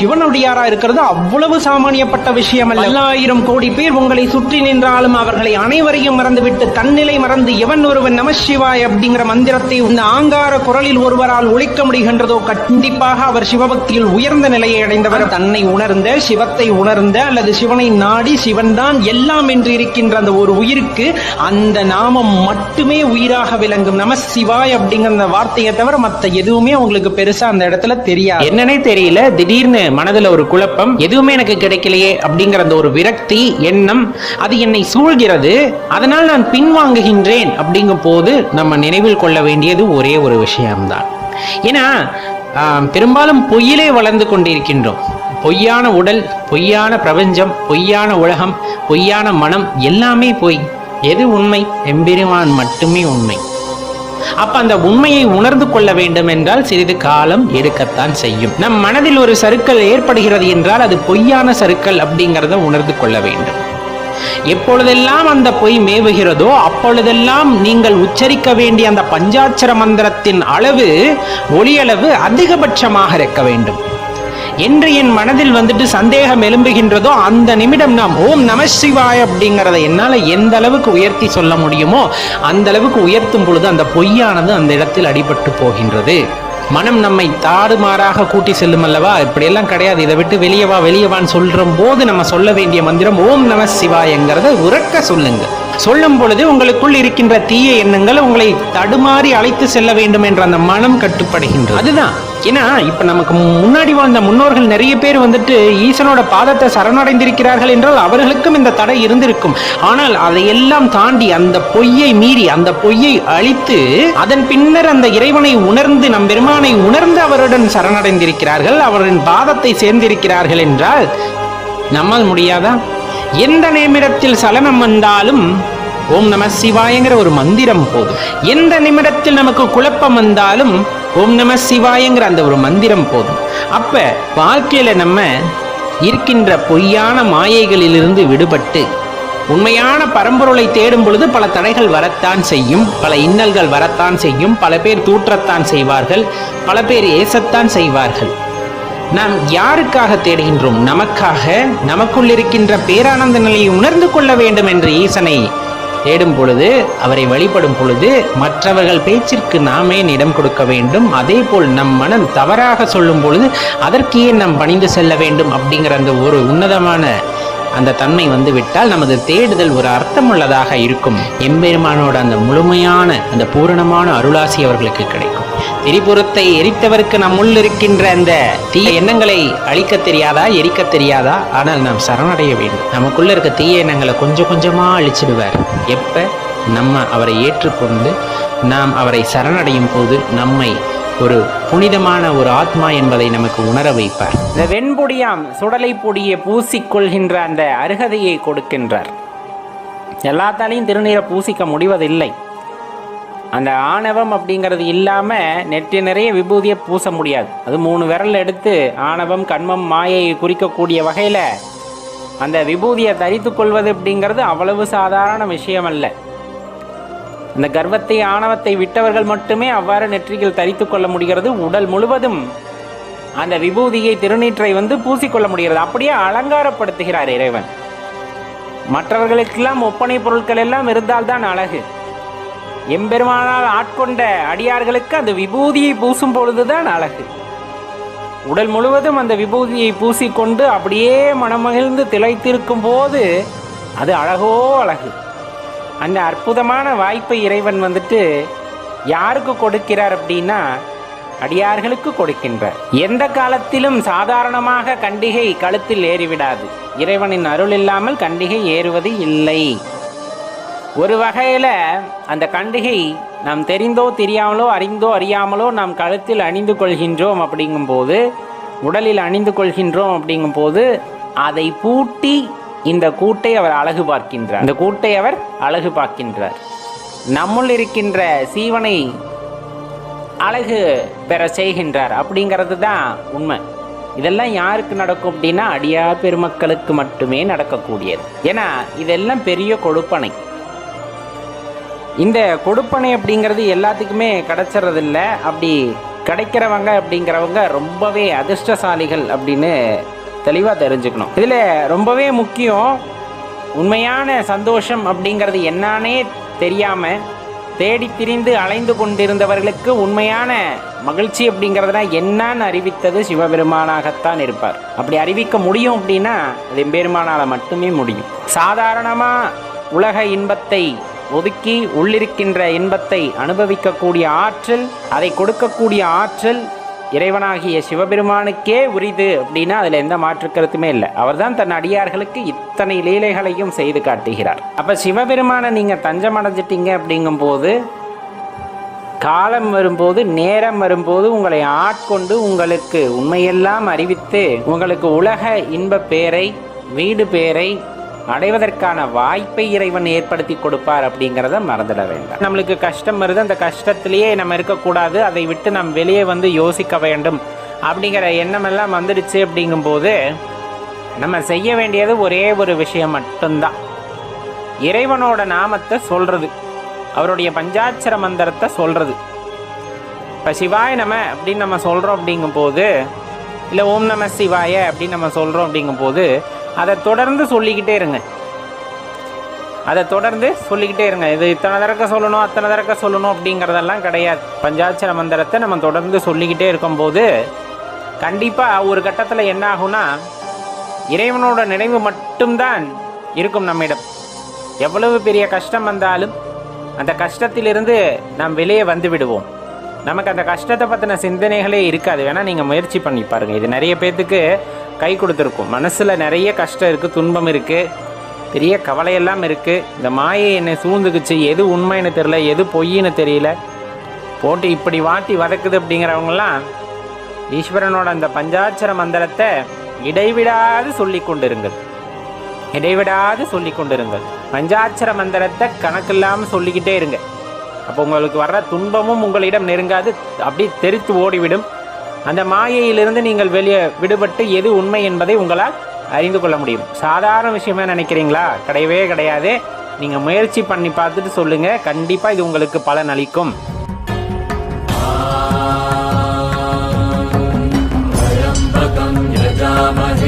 சிவனடியாரா இருக்கிறது அவ்வளவு சாமானியப்பட்ட விஷயம் அல்ல பல்லாயிரம் கோடி பேர் உங்களை சுற்றி நின்றாலும் அவர்களை அனைவரையும் மறந்துவிட்டு தன்னிலை மறந்து எவன் ஒருவன் நமசிவாய் அப்படிங்கிற மந்திரத்தை இந்த ஆங்கார குரலில் ஒருவரால் ஒழிக்க முடிகின்றதோ கண்டிப்பாக அவர் சிவபக்தியில் உயர்ந்த நிலையை அடைந்தவர். தன்னை உணர்ந்த சிவத்தை உணர்ந்த அல்லது சிவனை நாடி சிவன்தான் எல்லாம் என்று இருக்கின்ற அந்த ஒரு உயிருக்கு அந்த நாமம் மட்டுமே உயிராக விளங்கும். நம சிவாய் அப்படிங்கிற அந்த வார்த்தையை தவிர மத்த எதுவுமே உங்களுக்கு பெருசா அந்த இடத்துல தெரியாது. என்னன்னே தெரியல. திடீர்னு மனதுல ஒரு குழப்பம் எதுவுமே எனக்கு கிடைக்கலையே அப்படிங்கிற அந்த ஒரு விரக்தி எண்ணம் அது என்னை சூழ்கிறது. அதனால் நான் பின்வாங்குகின்றேன் அப்படிங்கும் போது நம்ம நினைவில் கொள்ள வேண்டியது ஒரே ஒரு விஷயம்தான். ஏன்னா பெரும்பாலும் பொய்யிலே வளர்ந்து கொண்டிருக்கின்றோம். பொய்யான உடல் பொய்யான பிரபஞ்சம் பொய்யான உலகம் பொய்யான மனம் எல்லாமே பொய். எது உண்மை? எம்பெருமான் மட்டுமே உண்மை. அப்ப அந்த உண்மையை உணர்ந்து கொள்ள வேண்டும் என்றால் சிறிது காலம் எடுக்கத்தான் செய்யும். நம் மனதில் ஒரு சறுக்கல் ஏற்படுகிறது என்றால் அது பொய்யான சறுக்கல் அப்படிங்கிறத உணர்ந்து கொள்ள வேண்டும். எப்பொழுதெல்லாம் அந்த பொய் மேவுகிறதோ அப்பொழுதெல்லாம் நீங்கள் உச்சரிக்க வேண்டிய அந்த பஞ்சாட்சர மந்திரத்தின் அளவு ஒளியளவு அதிகபட்சமாக இருக்க வேண்டும். என்று என் மனதில் வந்துட்டு சந்தேகம் எழும்புகின்றதோ அந்த நிமிடம் நாம் ஓம் நம சிவாய் அப்படிங்கிறத என்னால் எந்த அளவுக்கு உயர்த்தி சொல்ல முடியுமோ அந்த அளவுக்கு உயர்த்தும் பொழுது அந்த பொய்யானது அந்த இடத்தில் அடிபட்டு போகின்றது. மனம் நம்மை தாறுமாறாக கூட்டி செல்லும் அல்லவா? இப்படியெல்லாம் கிடையாது. இதை விட்டு வெளியே வா வெளியே வான்னு சொல்ற போது நம்ம சொல்ல வேண்டிய மந்திரம் ஓம் நம சிவாயங்கிறத உறக்க சொல்லுங்க சொல்லும் பொழுது உங்களுக்குள் இருக்கின்ற தீய எண்ணங்கள் உங்களை தடுமாறி அழைத்து செல்ல வேண்டும் என்ற அந்த மனம் கட்டுப்படுகின்றது. அதுதான். ஏன்னா இப்ப நமக்கு முன்னாடி வாழ்ந்த முன்னோர்கள் நிறைய பேர் வந்துட்டு ஈசனோட பாதத்தை சரணடைந்திருக்கிறார்கள் என்றால் அவர்களுக்கும் இந்த தடை இருந்திருக்கும். ஆனால் அதையெல்லாம் தாண்டி அந்த பொய்யை மீறி அந்த பொய்யை அழித்து அதன் பின்னர் அந்த இறைவனை உணர்ந்து நம் பெருமானை உணர்ந்து அவருடன் சரணடைந்திருக்கிறார்கள் அவரின் பாதத்தை சேர்ந்திருக்கிறார்கள் என்றால் நம்மால் முடியாதா? எந்த நிமிடத்தில் சலனம் வந்தாலும் ஓம் நம சிவாயங்கிற ஒரு மந்திரம் போதும். எந்த நிமிடத்தில் நமக்கு குழப்பம் வந்தாலும் ஓம் நம சிவாயங்கிற அந்த ஒரு மந்திரம் போதும். அப்ப வாழ்க்கையில நம்ம இருக்கின்ற பொய்யான மாயைகளிலிருந்து விடுபட்டு உண்மையான பரம்பொருளை தேடும் பொழுது பல தடைகள் வரத்தான் செய்யும் பல இன்னல்கள் வரத்தான் செய்யும் பல பேர் தூற்றத்தான் செய்வார்கள் பல பேர் ஏசத்தான் செய்வார்கள். நாம் யாருக்காக தேடுகின்றோம்? நமக்காக நமக்குள் இருக்கின்ற பேரானந்த நிலையை உணர்ந்து கொள்ள வேண்டும் என்று ஈசனை தேடும் பொழுது அவரை வழிபடும் பொழுது மற்றவர்கள் பேச்சிற்கு நாமே இடம் கொடுக்க வேண்டும். அதே போல் நம் மனம் தவறாக சொல்லும் பொழுது அதற்கு ஏன் நாம் பணிந்து செல்ல வேண்டும் அப்படிங்கிற அந்த ஒரு உன்னதமான அந்த தன்மை வந்து விட்டால் நமது தேடுதல் ஒரு அர்த்தமுள்ளதாக இருக்கும். எம்பெருமானோட அந்த முழுமையான அந்த பூரணமான அருளாசி அவர்களுக்கு கிடைக்கும். திரிபுரத்தை எரித்தவருக்கு நம்முள் இருக்கின்ற அந்த தீய எண்ணங்களை அழிக்க தெரியாதா எரிக்க தெரியாதா? ஆனால் நாம் சரணடைய வேண்டும். நமக்குள்ள இருக்க தீய எண்ணங்களை கொஞ்சம் கொஞ்சமா அழிச்சிடுவார். எப்ப? நம்ம அவரை ஏற்றுக்கொண்டு நாம் அவரை சரணடையும் போது நம்மை ஒரு புனிதமான ஒரு ஆத்மா என்பதை நமக்கு உணர வைப்பார். இந்த வெண்பொடியாம் சுடலை பொடியை பூசிக்கொள்கின்ற அந்த அருகதையை கொடுக்கின்றார். எல்லாத்தாலையும் திருநீரை பூசிக்க முடிவதில்லை. அந்த ஆணவம் அப்படிங்கிறது இல்லாமல் நெற்றி நிறைய விபூதியை பூச முடியாது. அது மூணு விரல் எடுத்து ஆணவம் கண்மம் மாயையை குறிக்கக்கூடிய வகையில் அந்த விபூதியை தரித்து கொள்வது அப்படிங்கிறது அவ்வளவு சாதாரண விஷயம் அல்ல இந்த கர்வத்தை ஆணவத்தை விட்டவர்கள் மட்டுமே அவ்வாறு நெற்றியில் தரித்து கொள்ள முடிகிறது. உடல் முழுவதும் அந்த விபூதியை திருநீற்றை வந்து பூசிக்கொள்ள முடிகிறது. அப்படியே அலங்காரப்படுத்துகிறார் இறைவன். மற்றவர்களுக்கெல்லாம் ஒப்பனை பொருட்கள் எல்லாம் இருந்தால்தான் அழகு. எம்பெருமானால் ஆட்கொண்ட அடியார்களுக்கு அந்த விபூதியை பூசும் பொழுதுதான் அழகு. உடல் முழுவதும் அந்த விபூதியை பூசிக்கொண்டு அப்படியே மனமகிழ்ந்து திளைத்திருக்கும் போது அது அழகோ அழகு. அந்த அற்புதமான வாய்ப்பை இறைவன் வந்துட்டு யாருக்கு கொடுக்கிறார் அப்படின்னா அடியார்களுக்கு கொடுக்கின்றார். எந்த காலத்திலும் சாதாரணமாக கண்டிகை கழுத்தில் ஏறிவிடாது. இறைவனின் அருள் இல்லாமல் கண்டிகை ஏறுவது இல்லை. ஒரு வகையில் அந்த கண்டிகை நாம் தெரிந்தோ தெரியாமலோ அறிந்தோ அறியாமலோ நாம் கழுத்தில் அணிந்து கொள்கின்றோம் அப்படிங்கும்போது உடலில் அணிந்து கொள்கின்றோம் அப்படிங்கும்போது அதை பூட்டி இந்த கூட்டை அவர் அழகு பார்க்கின்றார். இந்த கூட்டை அவர் அழகு பார்க்கின்றார். நம்முள் இருக்கின்ற சீவனை அழகு பெற செய்கின்றார் அப்படிங்கிறது தான் உண்மை. இதெல்லாம் யாருக்கு நடக்கும் அப்படின்னா அடியா பெருமக்களுக்கு மட்டுமே நடக்கக்கூடியது. ஏன்னா இதெல்லாம் பெரிய கொடுப்பனை. இந்த கொடுப்பனை அப்படிங்கிறது எல்லாத்துக்குமே கிடைச்சிறதில்ல. அப்படி கிடைக்கிறவங்க அப்படிங்கிறவங்க ரொம்பவே அதிர்ஷ்டசாலிகள் அப்படின்னு தெளிவாக தெரிஞ்சுக்கணும். இதில் ரொம்பவே முக்கியம் உண்மையான சந்தோஷம் அப்படிங்கிறது என்னன்னே தெரியாமல் தேடி திரிந்து அலைந்து கொண்டிருந்தவர்களுக்கு உண்மையான மகிழ்ச்சி அப்படிங்கிறதுனா என்னன்னு அறிவித்தது சிவபெருமானாகத்தான் இருப்பார். அப்படி அறிவிக்க முடியும் அப்படின்னா அது எம்பெருமானால் மட்டுமே முடியும். சாதாரணமாக உலக இன்பத்தை ஒதுக்கி உள்ளிருக்கின்ற இன்பத்தை அனுபவிக்கக்கூடிய ஆற்றல் அதை கொடுக்கக்கூடிய ஆற்றல் இறைவனாகிய சிவபெருமானுக்கே உரிது அப்படின்னா அதில் எந்த மாற்று கருத்துமே இல்லை. அவர்தான் தன் அடியார்களுக்கு இத்தனை லீலைகளையும் செய்து காட்டுகிறார். அப்போ சிவபெருமானை நீங்கள் தஞ்சம் அடைஞ்சிட்டீங்க அப்படிங்கும்போது காலம் வரும்போது நேரம் வரும்போது உங்களை ஆட்கொண்டு உங்களுக்கு உண்மையெல்லாம் அறிவித்து உங்களுக்கு உலக இன்ப பேரை வீடு பேரை அடைவதற்கான வாய்ப்பை இறைவன் ஏற்படுத்தி கொடுப்பார் அப்படிங்கிறத மறந்துட வேண்டாம். நம்மளுக்கு கஷ்டம் வருது அந்த கஷ்டத்திலேயே நம்ம இருக்கக்கூடாது. அதை விட்டு நம் வெளியே வந்து யோசிக்க வேண்டும். அப்படிங்கிற எண்ணமெல்லாம் வந்துடுச்சு அப்படிங்கும்போது நம்ம செய்ய வேண்டியது ஒரே ஒரு விஷயம் மட்டும்தான். இறைவனோட நாமத்தை சொல்றது. அவருடைய பஞ்சாட்சர மந்திரத்தை சொல்றது. இப்போ சிவாய நம அப்படின்னு நம்ம சொல்கிறோம் அப்படிங்கும்போது இல்லை ஓம் நம சிவாய அப்படின்னு நம்ம சொல்கிறோம் அப்படிங்கும்போது அதை தொடர்ந்து சொல்லிக்கிட்டே இருங்க. அதை தொடர்ந்து சொல்லிக்கிட்டே இருங்க. இது இத்தனை தரக்க சொல்லணும் அத்தனை தரக்க சொல்லணும் அப்படிங்கிறதெல்லாம் கிடையாது. பஞ்சாட்சர மந்திரத்தை நம்ம தொடர்ந்து சொல்லிக்கிட்டே இருக்கும்போது கண்டிப்பாக ஒரு கட்டத்தில் என்ன ஆகும்னா இறைவனோட நினைவு மட்டும்தான் இருக்கும் நம்மிடம். எவ்வளவு பெரிய கஷ்டம் வந்தாலும் அந்த கஷ்டத்திலிருந்து நாம் வெளியே வந்து விடுவோம். நமக்கு அந்த கஷ்டத்தை பற்றின சிந்தனைகளே இருக்காது. வேணால் நீங்கள் முயற்சி பண்ணி பாருங்கள் இது நிறைய பேர்த்துக்கு கை கொடுத்துருக்கும். மனசில் நிறைய கஷ்டம் இருக்குது துன்பம் இருக்குது பெரிய கவலையெல்லாம் இருக்குது இந்த மாயை என்னை சூழ்ந்துக்குச்சு. எது உண்மைன்னு தெரியல எது பொய்ன்னு தெரியல. போட்டு இப்படி வாட்டி வதக்குது அப்படிங்கிறவங்களாம் ஈஸ்வரனோட அந்த பஞ்சாட்சர மந்திரத்தை இடைவிடாது சொல்லி கொண்டிருங்கள். இடைவிடாது சொல்லி கொண்டிருங்கள். பஞ்சாட்சர மந்திரத்தை கணக்கில்லாமல் சொல்லிக்கிட்டே இருங்க. அப்போ உங்களுக்கு வர்ற துன்பமும் உங்களிடம் நெருங்காது. அப்படி தெரித்து ஓடிவிடும். அந்த மாயையிலிருந்து நீங்கள் வெளியே விடுபட்டு எது உண்மை என்பதை உங்களால் அறிந்து கொள்ள முடியும் சாதாரண விஷயமா நினைக்கிறீங்களா கிடையவே கிடையாது நீங்கள் முயற்சி பண்ணி பார்த்துட்டு சொல்லுங்கள் கண்டிப்பாக இது உங்களுக்கு பலன் அளிக்கும் ராமன்